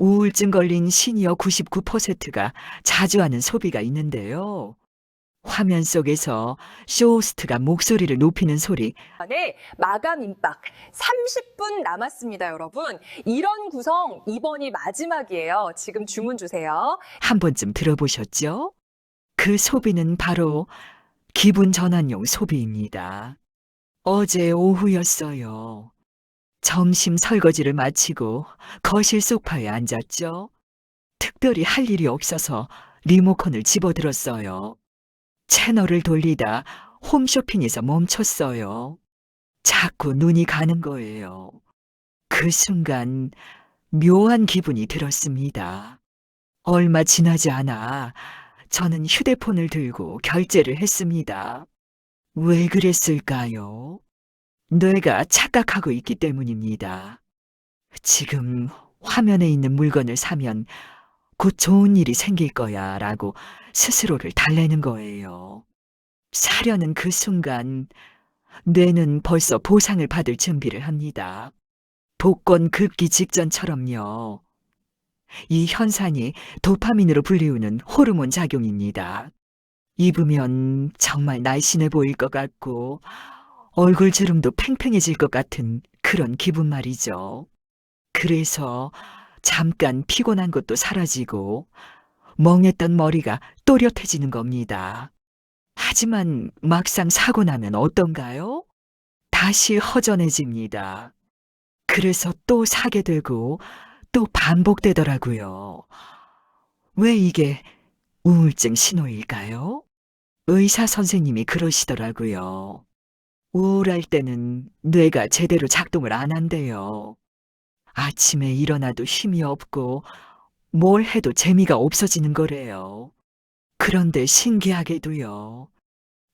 우울증 걸린 시니어 99%가 자주 하는 소비가 있는데요. 화면 속에서 쇼호스트가 목소리를 높이는 소리, 네, 마감 임박 30분 남았습니다, 여러분. 이런 구성 이번이 마지막이에요. 지금 주문 주세요. 한 번쯤 들어보셨죠? 그 소비는 바로 기분 전환용 소비입니다. 어제 오후였어요. 점심 설거지를 마치고 거실 소파에 앉았죠. 특별히 할 일이 없어서 리모컨을 집어들었어요. 채널을 돌리다 홈쇼핑에서 멈췄어요. 자꾸 눈이 가는 거예요. 그 순간 묘한 기분이 들었습니다. 얼마 지나지 않아 저는 휴대폰을 들고 결제를 했습니다. 왜 그랬을까요? 뇌가 착각하고 있기 때문입니다. 지금 화면에 있는 물건을 사면 곧 좋은 일이 생길 거야 라고 스스로를 달래는 거예요. 사려는 그 순간 뇌는 벌써 보상을 받을 준비를 합니다. 복권 긁기 직전처럼요. 이 현상이 도파민으로 불리우는 호르몬 작용입니다. 입으면 정말 날씬해 보일 것 같고 얼굴 주름도 팽팽해질 것 같은 그런 기분 말이죠. 그래서 잠깐 피곤한 것도 사라지고 멍했던 머리가 또렷해지는 겁니다. 하지만 막상 사고 나면 어떤가요? 다시 허전해집니다. 그래서 또 사게 되고 또 반복되더라고요. 왜 이게 우울증 신호일까요? 의사 선생님이 그러시더라고요. 우울할 때는 뇌가 제대로 작동을 안 한대요. 아침에 일어나도 힘이 없고 뭘 해도 재미가 없어지는 거래요. 그런데 신기하게도요.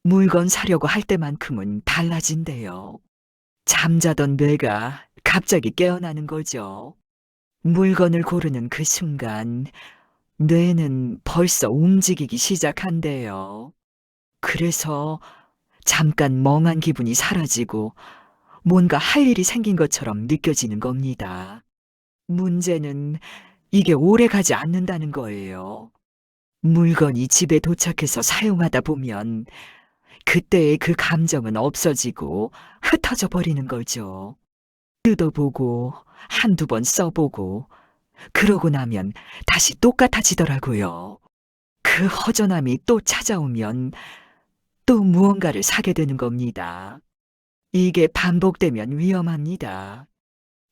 물건 사려고 할 때만큼은 달라진대요. 잠자던 뇌가 갑자기 깨어나는 거죠. 물건을 고르는 그 순간 뇌는 벌써 움직이기 시작한대요. 그래서 잠깐 멍한 기분이 사라지고 뭔가 할 일이 생긴 것처럼 느껴지는 겁니다. 문제는 이게 오래 가지 않는다는 거예요. 물건이 집에 도착해서 사용하다 보면 그때의 그 감정은 없어지고 흩어져 버리는 거죠. 뜯어보고 한두 번 써보고 그러고 나면 다시 똑같아지더라고요. 그 허전함이 또 찾아오면 또 무언가를 사게 되는 겁니다. 이게 반복되면 위험합니다.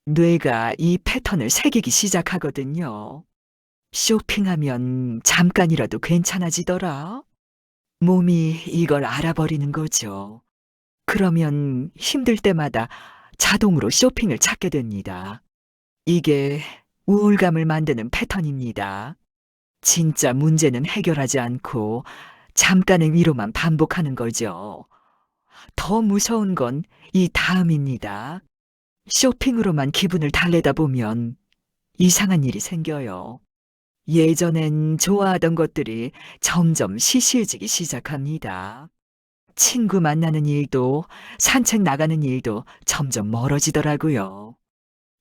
뇌가 이 패턴을 새기기 시작하거든요. 쇼핑하면 잠깐이라도 괜찮아지더라. 몸이 이걸 알아버리는 거죠. 그러면 힘들 때마다 자동으로 쇼핑을 찾게 됩니다. 이게 우울감을 만드는 패턴입니다. 진짜 문제는 해결하지 않고 잠깐의 위로만 반복하는 거죠. 더 무서운 건 이 다음입니다. 쇼핑으로만 기분을 달래다 보면 이상한 일이 생겨요. 예전엔 좋아하던 것들이 점점 시시해지기 시작합니다. 친구 만나는 일도 산책 나가는 일도 점점 멀어지더라고요.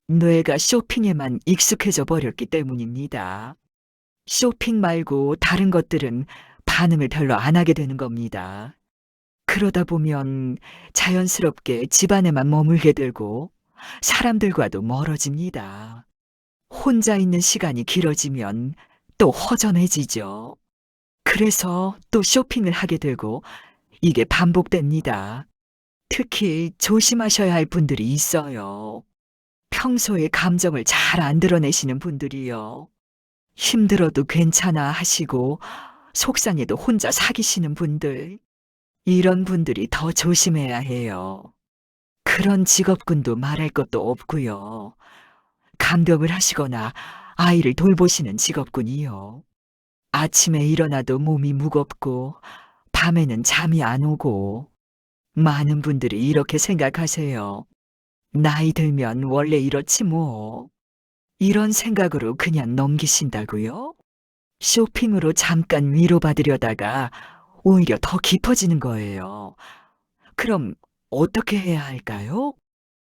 뇌가 쇼핑에만 익숙해져 버렸기 때문입니다. 쇼핑 말고 다른 것들은 반응을 별로 안 하게 되는 겁니다. 그러다 보면 자연스럽게 집안에만 머물게 되고 사람들과도 멀어집니다. 혼자 있는 시간이 길어지면 또 허전해지죠. 그래서 또 쇼핑을 하게 되고 이게 반복됩니다. 특히 조심하셔야 할 분들이 있어요. 평소에 감정을 잘 안 드러내시는 분들이요. 힘들어도 괜찮아 하시고 속상해도 혼자 사귀시는 분들. 이런 분들이 더 조심해야 해요. 그런 직업군도 말할 것도 없고요. 간병을 하시거나 아이를 돌보시는 직업군이요. 아침에 일어나도 몸이 무겁고 밤에는 잠이 안 오고 많은 분들이 이렇게 생각하세요. 나이 들면 원래 이렇지 뭐. 이런 생각으로 그냥 넘기신다고요? 쇼핑으로 잠깐 위로받으려다가 오히려 더 깊어지는 거예요. 그럼 어떻게 해야 할까요?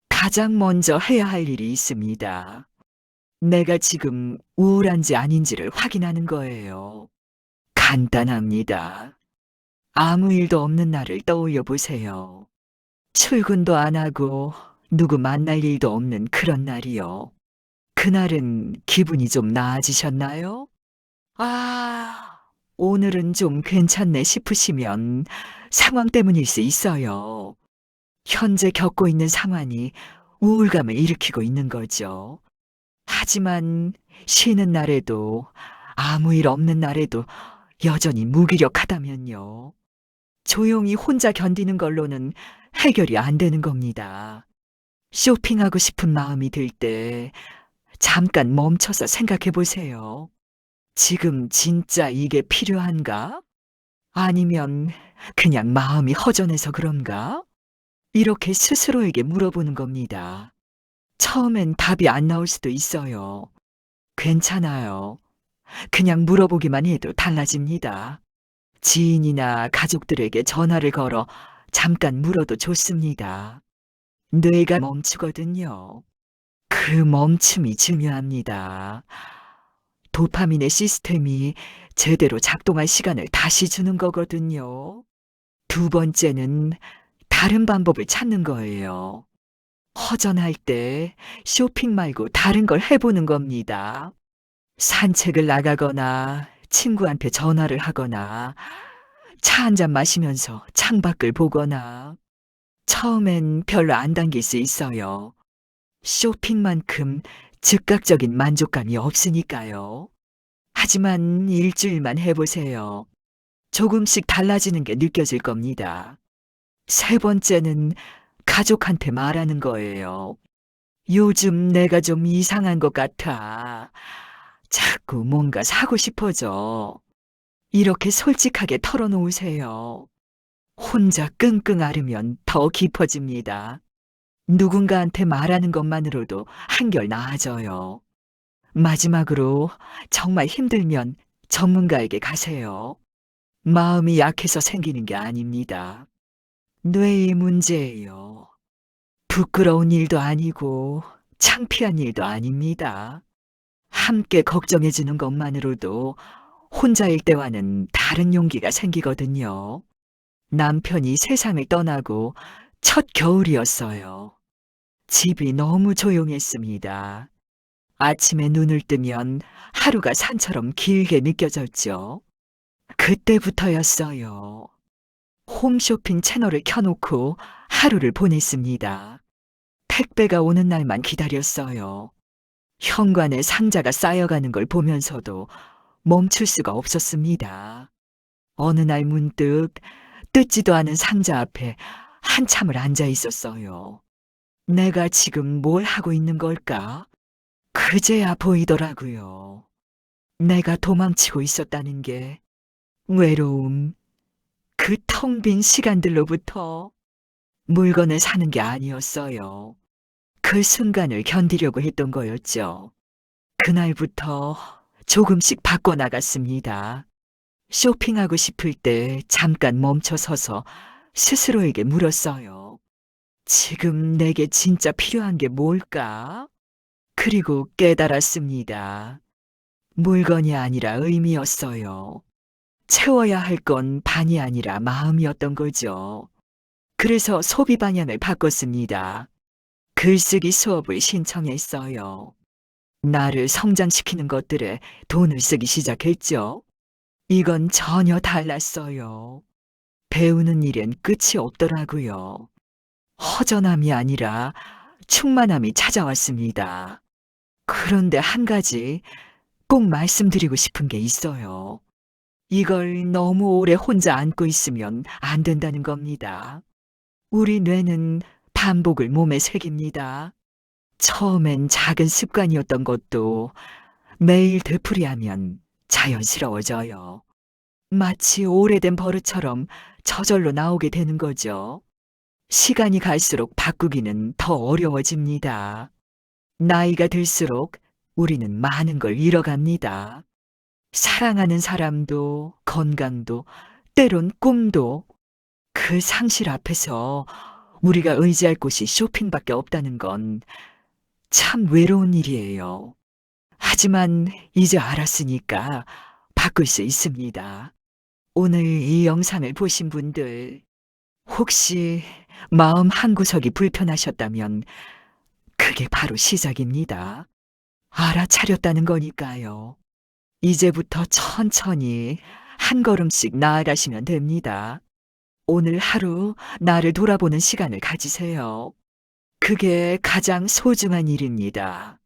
가장 먼저 해야 할 일이 있습니다. 내가 지금 우울한지 아닌지를 확인하는 거예요. 간단합니다. 아무 일도 없는 날을 떠올려 보세요. 출근도 안 하고 누구 만날 일도 없는 그런 날이요. 그날은 기분이 좀 나아지셨나요? 아, 오늘은 좀 괜찮네 싶으시면 상황 때문일 수 있어요. 현재 겪고 있는 상황이 우울감을 일으키고 있는 거죠. 하지만 쉬는 날에도 아무 일 없는 날에도 여전히 무기력하다면요. 조용히 혼자 견디는 걸로는 해결이 안 되는 겁니다. 쇼핑하고 싶은 마음이 들 때 잠깐 멈춰서 생각해 보세요. 지금 진짜 이게 필요한가? 아니면 그냥 마음이 허전해서 그런가? 이렇게 스스로에게 물어보는 겁니다. 처음엔 답이 안 나올 수도 있어요. 괜찮아요. 그냥 물어보기만 해도 달라집니다. 지인이나 가족들에게 전화를 걸어 잠깐 물어도 좋습니다. 뇌가 멈추거든요. 그 멈춤이 중요합니다. 도파민의 시스템이 제대로 작동할 시간을 다시 주는 거거든요. 두 번째는 다른 방법을 찾는 거예요. 허전할 때 쇼핑 말고 다른 걸 해보는 겁니다. 산책을 나가거나 친구한테 전화를 하거나 차 한 잔 마시면서 창밖을 보거나 처음엔 별로 안 당길 수 있어요. 쇼핑만큼 즉각적인 만족감이 없으니까요. 하지만 일주일만 해보세요. 조금씩 달라지는 게 느껴질 겁니다. 세 번째는 가족한테 말하는 거예요. 요즘 내가 좀 이상한 것 같아. 자꾸 뭔가 사고 싶어져. 이렇게 솔직하게 털어놓으세요. 혼자 끙끙 앓으면 더 깊어집니다. 누군가한테 말하는 것만으로도 한결 나아져요. 마지막으로 정말 힘들면 전문가에게 가세요. 마음이 약해서 생기는 게 아닙니다. 뇌의 문제예요. 부끄러운 일도 아니고 창피한 일도 아닙니다. 함께 걱정해주는 것만으로도 혼자일 때와는 다른 용기가 생기거든요. 남편이 세상을 떠나고 첫 겨울이었어요. 집이 너무 조용했습니다. 아침에 눈을 뜨면 하루가 산처럼 길게 느껴졌죠. 그때부터였어요. 홈쇼핑 채널을 켜놓고 하루를 보냈습니다. 택배가 오는 날만 기다렸어요. 현관에 상자가 쌓여가는 걸 보면서도 멈출 수가 없었습니다. 어느 날 문득 뜯지도 않은 상자 앞에 한참을 앉아 있었어요. 내가 지금 뭘 하고 있는 걸까? 그제야 보이더라고요. 내가 도망치고 있었다는 게 외로움, 그 텅 빈 시간들로부터 물건을 사는 게 아니었어요. 그 순간을 견디려고 했던 거였죠. 그날부터 조금씩 바꿔나갔습니다. 쇼핑하고 싶을 때 잠깐 멈춰서서 스스로에게 물었어요. 지금 내게 진짜 필요한 게 뭘까? 그리고 깨달았습니다. 물건이 아니라 의미였어요. 채워야 할 건 반이 아니라 마음이었던 거죠. 그래서 소비 방향을 바꿨습니다. 글쓰기 수업을 신청했어요. 나를 성장시키는 것들에 돈을 쓰기 시작했죠. 이건 전혀 달랐어요. 배우는 일엔 끝이 없더라고요. 허전함이 아니라 충만함이 찾아왔습니다. 그런데 한 가지 꼭 말씀드리고 싶은 게 있어요. 이걸 너무 오래 혼자 안고 있으면 안 된다는 겁니다. 우리 뇌는 반복을 몸에 새깁니다. 처음엔 작은 습관이었던 것도 매일 되풀이하면 자연스러워져요. 마치 오래된 버릇처럼 저절로 나오게 되는 거죠. 시간이 갈수록 바꾸기는 더 어려워집니다. 나이가 들수록 우리는 많은 걸 잃어갑니다. 사랑하는 사람도, 건강도, 때론 꿈도 그 상실 앞에서 우리가 의지할 곳이 쇼핑밖에 없다는 건 참 외로운 일이에요. 하지만 이제 알았으니까 바꿀 수 있습니다. 오늘 이 영상을 보신 분들, 혹시 마음 한구석이 불편하셨다면 그게 바로 시작입니다. 알아차렸다는 거니까요. 이제부터 천천히 한 걸음씩 나아가시면 됩니다. 오늘 하루 나를 돌아보는 시간을 가지세요. 그게 가장 소중한 일입니다.